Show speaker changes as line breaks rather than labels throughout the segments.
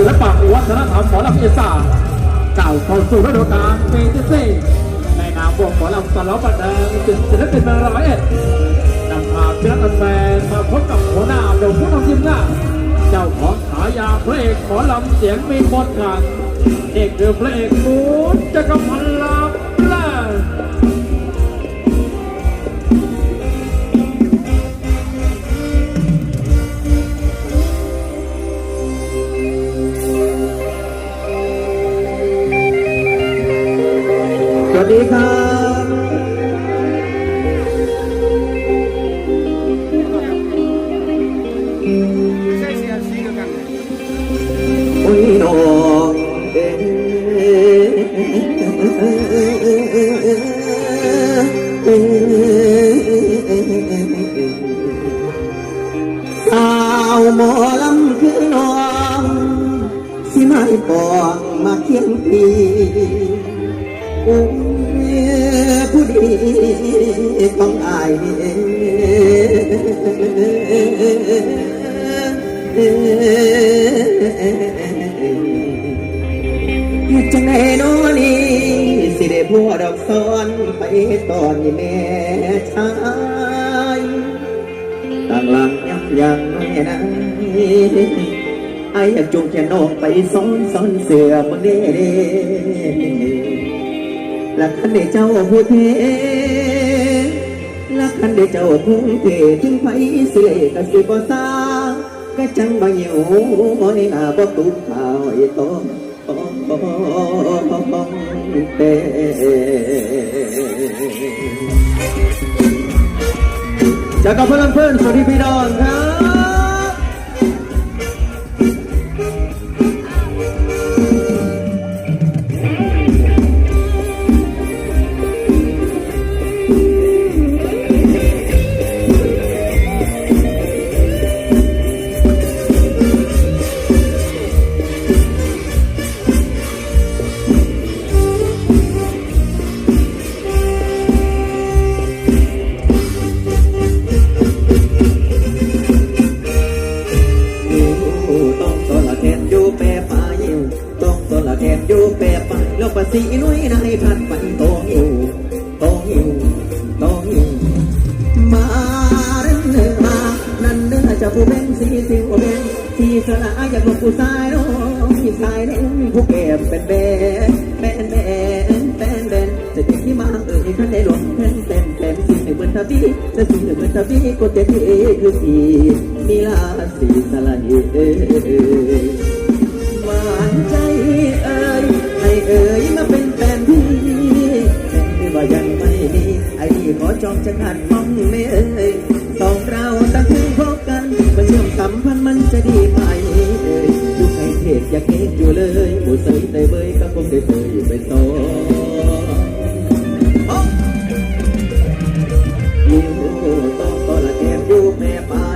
ศิลปะวัฒนธรรมหมอลำอีสานก้าเข้าสู่ฤดูกาลปีที่สี่ในนามวงหมอลำสล้อบันเทิงจึงศิลปินมืองร้อยเอ็ดนำพาพิรันแฟนมาพบกับหัวหน้าโดยผู้นำทีมหน้า เจ้าของฉายาพระเอกหมอลำเสียงมีมนต์ขลังเอกคือพระเอกมูนจักรพันธ์
วัสดีครับ
ใช่เสียสีเดียวกัน
อุ้ยน้องเอ๋สาวหมอลำคือน้องสิไม่ปองมาเคียงปีอุ้ยผู้ดี ของอายนี่เเฮ็ดจังไดโนนี่สิได้พัวดอกซ้อนไปตอนนี้แม่ชายต่างหลังยังยังไม่นะไอ้อยากจูงแขนน้องไปซ้อนซ้อนเสือบนเด้เด้และคันได้เจ้าผู้เท ลักคันได้เจ้าคงเทถึงไผสิเลก็สิบ่ซาก็จังบ่หิวในหน้าบ่ตุกข้าวไอ้ต้มต้มต้มเตจากกับเพื่อนเพื่อนสวัสดีพี่น้องครับ ป่าแล้วภาษีลุยนายพันไปโตอยู่ตอยู่ตอยู่มาเรื่องเนื้อมานั่นเนื้อจะผู้เป็นสีสิวเป็นสีสลาอยากลงผู้ชายน้องผู้ชายเล่นผู้เก็บเป็นแบนแบนแบนแบนแบนจะเด็กที่มาเอ่ยท่านได้หลงเต้นเต้นเต้นสีหนึ่งเหมือนทวีจะสีหนึ่งเหมือนทวีก็เจ็ดที่คือสีมีลาสีสลายเอ้ เอ่ยมาเป็นแฟนพี่แต่ว่ายังไม่มีไอ้ที่ขอจองจะขาดมองไม่เอ่ยสองเราตั้งถึงพบกันมาเชื่อมสัมพันธ์มันจะดีไหมเอ่ยดูใครเทศอยากเห็นอยู่เลยหมูใส่เตยเบยก็คงได้เตยอยู่เป็นโตอยู่ต้องตัวละแกมอยู่แม่ป่า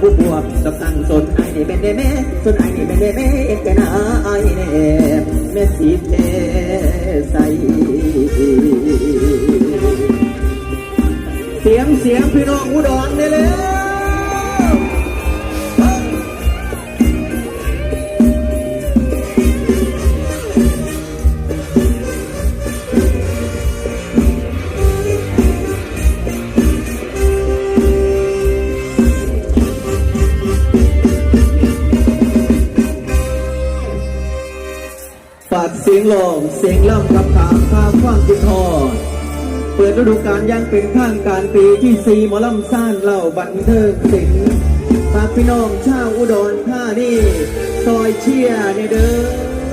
ผู้บุบวบกับตั้งสนไอ้นี่เป็นได้แม่สนไอ้นี่เป็นได้แม่เอ็นแกนาไอ้แน่แม่สีเทใสเสียงเสียงพี่น้องอุดรได้เลย สียงลองเสียงล่ำกับถามข้ามความจิตทอดเปิดฤดูกาลอยังเป็นทางการปีที่สีหมอลำซ่านเล่าบันเทิงศิลป์ฝากพี่น้องชาวอุดรธานีซอยเชียในเด้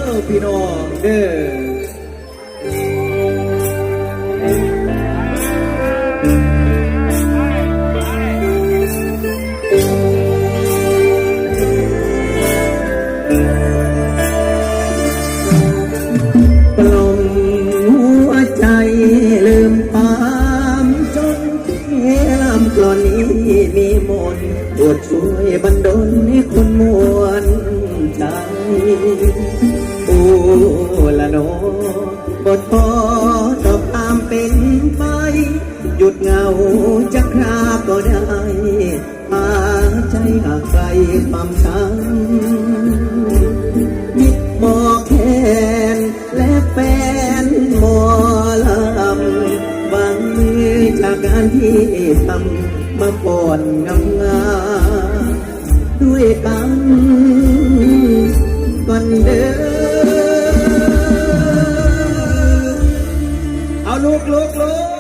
อพี่น้องเด้อ โปรดช่วยบันดลให้คนมวลใจโอ้ละโนบทพอตอบตามเป็นไป หยุดเงาจะคราก็ได้หาใจหากไกลความช้ำมิดหมอแคนและแฟนหมอลำวางมือจากการที่ทำ มาป่อนงามงามด้วยกันก่อนเดินเอาลูกลูกลูก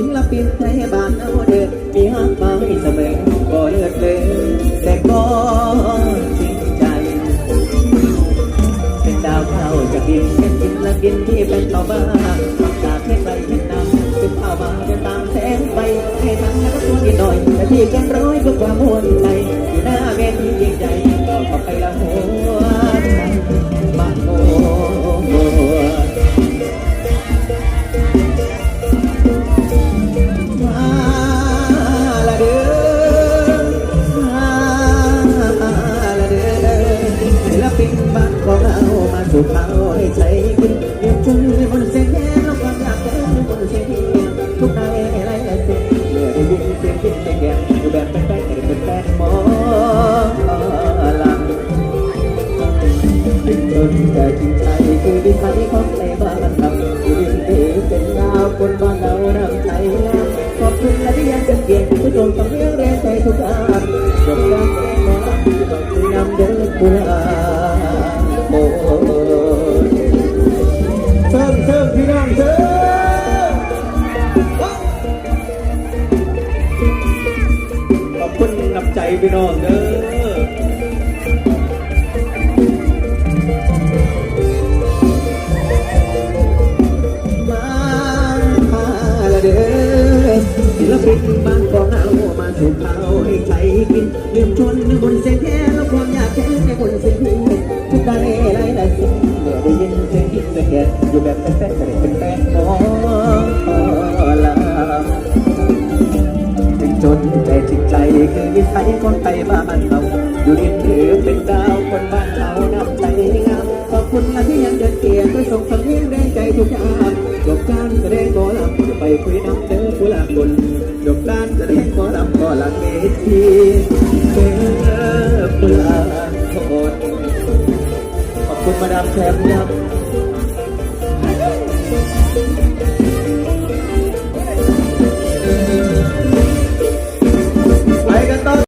ศิลปินไทยบ้านเอาเด็ดมีฮักมาให้เสมอก็เลือดเลยแต่ก็จริงใจ เป็นดาวเข้าจากดินเป็นกินละกินที่เป็นข้าวบ้านจากเพชรไปเห็นน้ำเป็นข้าวบางจะตามแสงไปให้ทั้งนักตัวนิดหน่อยแต่ที่แกันร้อยก็ความมวลใจ คุณและที่ยังเป็นเกียรติผู้ชมต้องเรียงแรงใจทุกอารจบการแสดงหมอลำคือนำเดินกุลาโอ้เชิญเชิญพี่น้องเชิญขอบคุณนับใจพี่น้องเด้อ ลปินบ้านของเรามาถูกเขาให้ใจกินเลืมชวนบนเส้นแค่แล้วความอยากแค่ในบนเส้นที่ทุกได้ไรได้สิ่งเมื่อได้ยินเสียงคิดเสียงแก่อยู่แบบแป๊ะๆแต่เป็นแป๊ะหมอลาถึงจนแต่จริงใจคือวิสัยคนไทยบ้านเราอยู่ดินหรือเป็นดาวคนบ้านเรานำใจงามขอบคุณนะที่ยังเดินเกียรติส่งสำเนียงแรงใจทุกอย่าง จบการแสดงหมอลำจะไปคุยน้ำเจอผู้หลักบุญจบการแสดงหมอลำก็หลังเวทีเด้อผู้หลักคนขอบคุณมาดามแชมป์ครับ